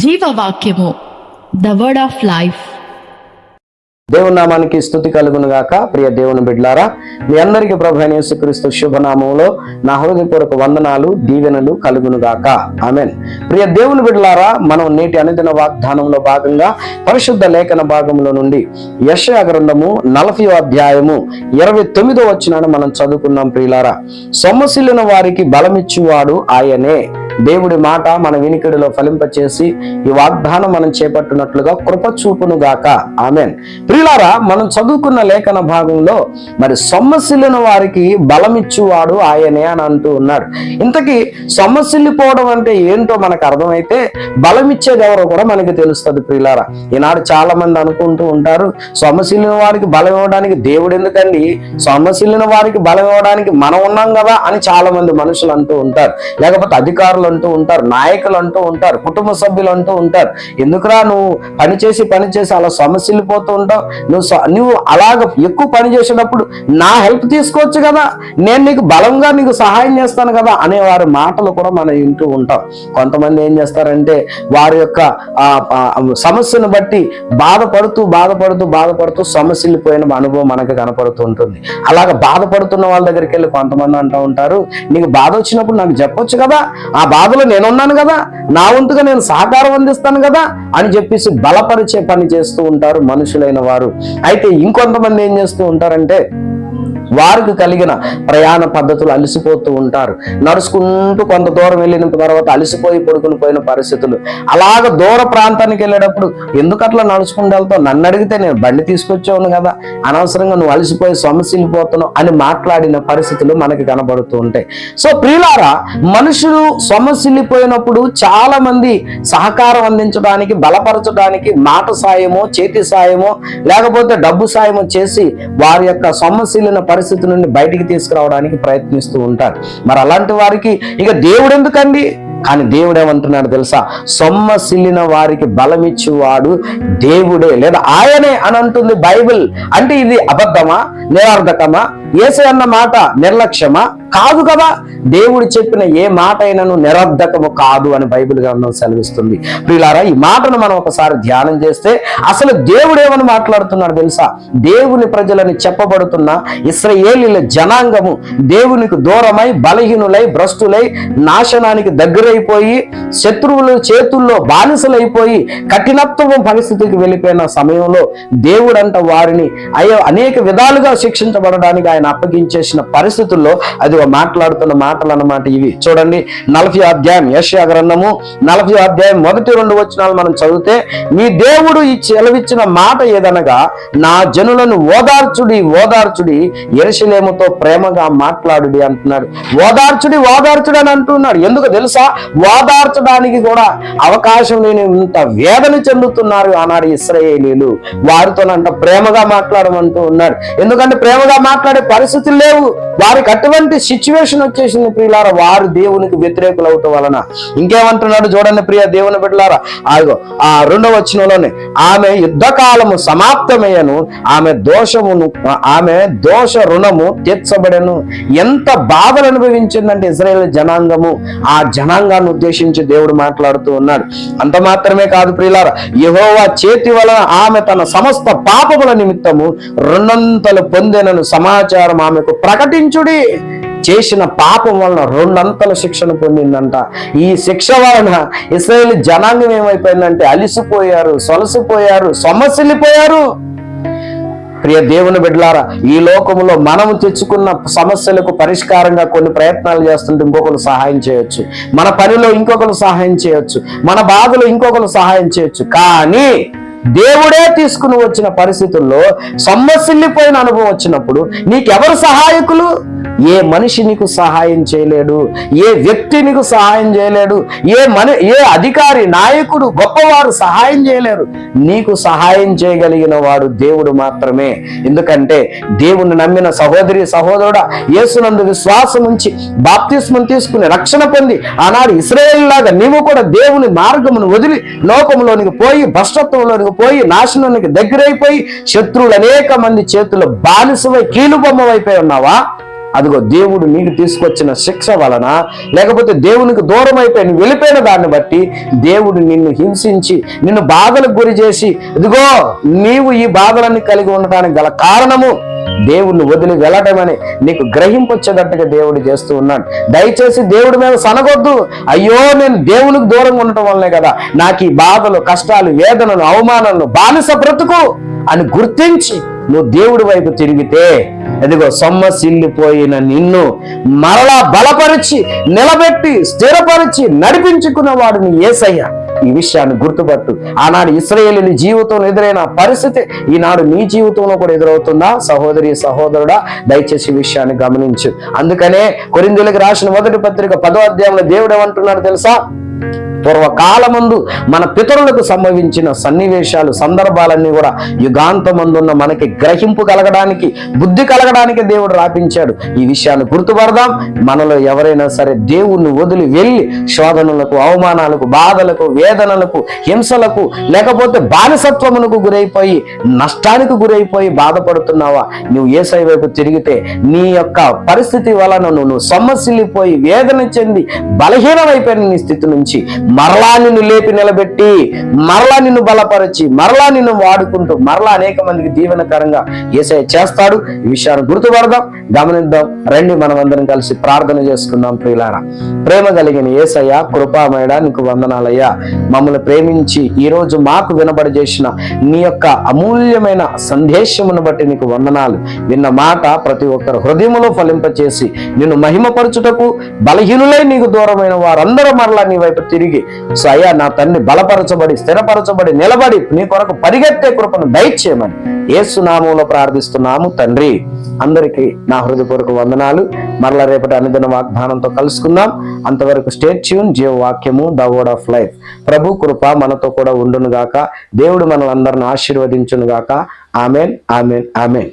జీవవాక్యము the word of life దేవుని నామానికి స్థుతి కలుగును గాక. ప్రియ దేవుని బిడ్లారా మీ అందరికీ ప్రభు యేసుక్రీస్తు శుభనామంలో నా హృదయపూర్వక వందనాలు దీవెనలు కలుగును గాక. ఆమెన్. ప్రియ దేవుని బిడ్లారా మనం నేటి అనుదిన వాగ్దానంలో భాగంగా పరిశుద్ధ లేఖన భాగంలో నుండి యశయ గ్రంథము నలభై అధ్యాయము ఇరవై తొమ్మిదో వచ్చినాను మనం చదువుకున్నాం ప్రియులారా. సొమ్మసిల్లిన వారికి బలమిచ్చువాడు ఆయనే. దేవుడి మాట మన వినికిడిలో ఫలింపచేసి ఈ వాగ్దానం మనం చేపట్టినట్లుగా కృప చూపును గాక. ఆమెన్. ప్రియులారా మనం చదువుకున్న లేఖన భాగంలో మరి సొమ్మసిల్లిన వారికి బలమిచ్చువాడు ఆయనే అని అంటూ ఉన్నాడు. ఇంతకీ సొమ్మసిల్లిపోవడం అంటే ఏంటో మనకు అర్థమైతే బలమిచ్చేది ఎవరో కూడా మనకి తెలుస్తుంది ప్రియులారా. ఈనాడు చాలా మంది అనుకుంటూ ఉంటారు సొమ్మసిల్లిన వారికి బలం ఇవ్వడానికి దేవుడు ఎందుకండి? సొమ్మసిల్లిన వారికి బలం ఇవ్వడానికి మనం ఉన్నాం కదా అని చాలా మంది మనుషులు అంటూ ఉంటారు. లేకపోతే అధికారులు అంటూ ఉంటారు నాయకులు అంటూ ఉంటారు కుటుంబ సభ్యులు అంటూ ఉంటారు. ఎందుకురా నువ్వు పని చేసి పని చేసి అలా సమస్యలిపోతూ ఉంటావు? నువ్వు నువ్వు అలాగ ఎక్కువ పని చేసేటప్పుడు నా హెల్ప్ తీసుకోవచ్చు కదా? నేను నీకు బలంగా నీకు సహాయం చేస్తాను కదా? అనే వారి మాటలు కూడా మనం వింటూ ఉంటాం. కొంతమంది ఏం చేస్తారంటే వారి యొక్క సమస్యను బట్టి బాధపడుతూ బాధపడుతూ బాధపడుతూ సమస్యలిపోయిన అనుభవం మనకు కనపడుతూ ఉంటుంది. అలాగ బాధపడుతున్న వాళ్ళ దగ్గరికి వెళ్ళి కొంతమంది అంటూ ఉంటారు నీకు బాధ వచ్చినప్పుడు నాకు చెప్పొచ్చు కదా? ఆ బాధలో నేనున్నాను కదా నా వంతుగా నేను సహకారం అందిస్తాను కదా అని చెప్పేసి బలపరిచే పని చేస్తూ ఉంటారు మనుషులైన వారు. అయితే ఇంకొంతమంది ఏం చేస్తూ ఉంటారంటే వారికి కలిగిన ప్రయాణ పద్ధతులు అలసిపోతూ ఉంటారు. నడుచుకుంటూ కొంత దూరం వెళ్ళిన తర్వాత అలసిపోయి పడుకుని పోయిన పరిస్థితులు. అలాగ దూర ప్రాంతానికి వెళ్ళేటప్పుడు ఎందుకు అట్లా నడుచుకుంటూ వెళ్తావు? నన్ను అడిగితే నేను బండి తీసుకొచ్చావును కదా. అనవసరంగా నువ్వు అలసిపోయి సొమసిల్లిపోతున్నావు అని మాట్లాడిన పరిస్థితులు మనకి కనబడుతూ ఉంటాయి. సో ప్రియులారా మనుషులు సొమసిల్లిపోయినప్పుడు చాలా మంది సహకారం అందించడానికి బలపరచడానికి మాట సాయమో చేతి సాయమో లేకపోతే డబ్బు సాయమో చేసి వారి యొక్క సమస్యలను పరిస్థితి నుండి బయటికి తీసుకురావడానికి ప్రయత్నిస్తూ ఉంటారు. మరి అలాంటి వారికి ఇక దేవుడు ఎందుకండి? కానీ దేవుడు ఏమంటున్నాడు తెలుసా? సొమ్మసిల్లిన వారికి బలమిచ్చేవాడు దేవుడే. లేదా ఆయనే అని అంటుంది బైబిల్. అంటే ఇది అబద్ధమా? నిరార్థకమా ఏసే అన్న మాట నిర్లక్ష్యమా? కాదు కదా. దేవుడు చెప్పిన ఏ మాట అయినను నిరర్ధకము కాదు అని బైబిల్ గ్రంథం సెలవిస్తుంది. ప్రియులారా ఈ మాటను మనం ఒకసారి ధ్యానం చేస్తే అసలు దేవుడు ఏమని మాట్లాడుతున్నాడు తెలుసా? దేవుని ప్రజలని చెప్పబడుతున్న ఇస్రయేలీల జనాంగము దేవునికి దూరమై బలహీనులై భ్రష్టులై నాశనానికి దగ్గరైపోయి శత్రువుల చేతుల్లో బానిసలైపోయి కఠినత్వం పరిస్థితికి వెళ్ళిపోయిన సమయంలో దేవుడంట వారిని అయ్యో అనేక విధాలుగా శిక్షించబడడానికి ఆయన అప్పగించేసిన పరిస్థితుల్లో అది మాట్లాడుతున్న మాటలు అన్నమాట ఇవి. చూడండి నలభై అధ్యాయం యశ్యా గ్రంథము నలభై అధ్యాయం మొదటి రెండు వచనాలు మనం చదివితే మీ దేవుడు ఈ చెలవిచ్చిన మాట ఏదనగా నా జనులను ఓదార్చుడి ఓదార్చుడి ఎరసలేముతో ప్రేమగా మాట్లాడుడి అంటున్నాడు. ఓదార్చుడి ఓదార్చుడి అని అంటున్నాడు. ఎందుకు తెలుసా? ఓదార్చడానికి కూడా అవకాశం లేని ఇంత వేదన చెందుతున్నారు ఆనాడు ఇస్రాయేలీలు. వారితోనంట ప్రేమగా మాట్లాడమంటూ ఉన్నాడు ఎందుకంటే ప్రేమగా మాట్లాడే పరిస్థితులు లేవు. వారికి అటువంటి సిచ్యువేషన్ వచ్చేసింది ప్రియులారా. వారు దేవునికి వ్యతిరేకులు అవటం వలన. ఇంకేమంటున్నాడు చూడండి ప్రియ దేవుని బిడ్డలారా. ఆగో ఆ రెండవ వచనంలోనే ఆమె యుద్ధకాలము సమాప్తమయ్యను ఆమె దోషమును ఆమె దోష రుణము తీర్చబడను. ఎంత బాధలు అనుభవించిందంటే ఇజ్రాయేల్ జనాంగము. ఆ జనాంగాన్ని ఉద్దేశించి దేవుడు మాట్లాడుతూ ఉన్నాడు. అంత మాత్రమే కాదు ప్రియులార యహోవా చేతి వలన ఆమె తన సమస్త పాపముల నిమిత్తము రెండంతలు పొందినను సమాచారం ఆమెకు ప్రకటించుడి. చేసిన పాపం వలన రెండంతల శిక్షను పొందిందంట. ఈ శిక్ష వలన ఇస్రాయేల్ జనాంగం ఏమైపోయిందంటే అలిసిపోయారు సొలసిపోయారు సొమ్మసిల్లిపోయారు ప్రియ దేవుని బిడ్డలారా ఈ లోకములో మనం తెచ్చుకున్న సమస్యలకు పరిష్కారంగా కొన్ని ప్రయత్నాలు చేస్తుంటే ఇంకొకరు సహాయం చేయొచ్చు. మన పనిలో ఇంకొకరు సహాయం చేయొచ్చు. మన బాధలో ఇంకొకరు సహాయం చేయొచ్చు. కానీ దేవుడే తీసుకుని వచ్చిన పరిస్థితుల్లో సొమ్మసిల్లిపోయిన అనుభవం వచ్చినప్పుడు నీకెవరు సహాయకులు? ఏ మనిషి నీకు సహాయం చేయలేడు ఏ వ్యక్తి నీకు సహాయం చేయలేడు ఏ మన ఏ అధికారి నాయకుడు గొప్పవారు సహాయం చేయలేరు. నీకు సహాయం చేయగలిగిన వాడు దేవుడు మాత్రమే. ఎందుకంటే దేవుని నమ్మిన సహోదరి సహోదరుడా యేసునందు విశ్వాసం ఉంచి బాప్తిస్మం తీసుకుని రక్షణ పొంది ఆనాడు ఇస్రాయేల్ లాగా నీవు కూడా దేవుని మార్గమును వదిలి లోకంలోనికి పోయి భ్రష్టత్వంలోనికి పోయి నాశనానికి దగ్గరైపోయి శత్రువులు అనేక మంది చేతుల్లో బానిసవై కీలుబొమ్మవైపోయి ఉన్నావా? అదిగో దేవుడు నీకు తీసుకొచ్చిన శిక్ష వలన లేకపోతే దేవునికి దూరం అయిపోయి నువ్వు వెళ్ళిపోయిన దాన్ని బట్టి దేవుడు నిన్ను హింసించి నిన్ను బాధలకు గురి చేసి ఇదిగో నీవు ఈ బాధలన్నీ కలిగి ఉండటానికి గల కారణము దేవుణ్ణి వదిలి వెళ్ళటమని నీకు గ్రహింపొచ్చేటట్టుగా దేవుడు చేస్తూ ఉన్నాడు. దయచేసి దేవుడి మీద సనగొద్దు. అయ్యో నేను దేవునికి దూరంగా ఉండటం వల్లనే కదా నాకు ఈ బాధలు కష్టాలు వేదనలు అవమానాలను బానిస బ్రతుకు అని గుర్తించి నువ్వు దేవుడి వైపు తిరిగితే ఎదిగో సొమ్మసిల్లిపోయిన నిన్ను మరలా బలపరిచి నిలబెట్టి స్థిరపరిచి నడిపించుకున్న వాడిని ఏసయ్యా. ఈ విషయాన్ని గుర్తుపట్టు. ఆనాడు ఇస్రాయేలీని జీవితంలో ఎదురైన పరిస్థితి ఈనాడు నీ జీవితంలో కూడా ఎదురవుతుందా? సహోదరి సహోదరుడా దయచేసి విషయాన్ని గమనించు. అందుకనే కొరిందులకు రాసిన మొదటి పత్రిక పదో అధ్యాయంలో దేవుడు ఏమంటున్నాడు తెలుసా? పూర్వకాలమందు మన పితరులకు సంభవించిన సన్నివేశాలు సందర్భాలన్నీ కూడా యుగాంతమందున్న మనకి గ్రహింపు కలగడానికి బుద్ధి కలగడానికి దేవుడు రాపించాడు. ఈ విషయాన్ని గుర్తుపడదాం. మనలో ఎవరైనా సరే దేవుణ్ణి వదిలి వెళ్ళి శోధనలకు అవమానాలకు బాధలకు వేదనలకు హింసలకు లేకపోతే బానిసత్వమునకు గురైపోయి నష్టానికి గురైపోయి బాధపడుతున్నావా? నువ్వు ఏసై వైపు తిరిగితే నీ యొక్క పరిస్థితి వలన నువ్వు సొమ్మసిల్లిపోయి వేదన చెంది బలహీనమైపోయిన నీ స్థితి నుంచి మరలా నిన్ను లేపి నిలబెట్టి మరలా నిన్ను బలపరిచి మరలా నిన్ను వాడుకుంటూ మరలా అనేక మందికి దీవెనకరంగా ఏసఐ చేస్తాడు. ఈ విషయాన్ని గుర్తుపడదాం గమనిద్దాం రండి మనం అందరం కలిసి ప్రార్థన చేసుకుందాం ప్రియులారా. ప్రేమ కలిగిన ఏసయ్య కృపామయడా నీకు వందనాలయ్యా. మమ్మల్ని ప్రేమించి ఈ రోజు మాకు వినబడజేసిన నీ యొక్క అమూల్యమైన సందేశమును బట్టి నీకు వందనాలు. విన్న మాట ప్రతి ఒక్కరు హృదయములో ఫలింపచేసి నిన్ను మహిమపరచుటకు బలహీనులై నీకు దూరమైన వారందరూ మరలా నీ వైపు తిరిగి సో అయ్యా నా తండ్రి బలపరచబడి స్థిరపరచబడి నిలబడి నీ కొరకు పరిగెత్తే కృపను దయచేయమని ఏసునామంలో ప్రార్థిస్తున్నాము తండ్రి. అందరికీ నా హృదయపూర్వక వందనాలు. మరలా రేపటి అనుదిన వాగ్దానంతో కలుసుకుందాం. అంతవరకు స్టేట్ ట్యూన్ జీవ వాక్యము ద వర్డ్ ఆఫ్ లైఫ్. ప్రభు కృప మనతో కూడా ఉండును గాక దేవుడు మనలందరిని ఆశీర్వదించును గాక ఆమెన్ ఆమెన్ ఆమెన్.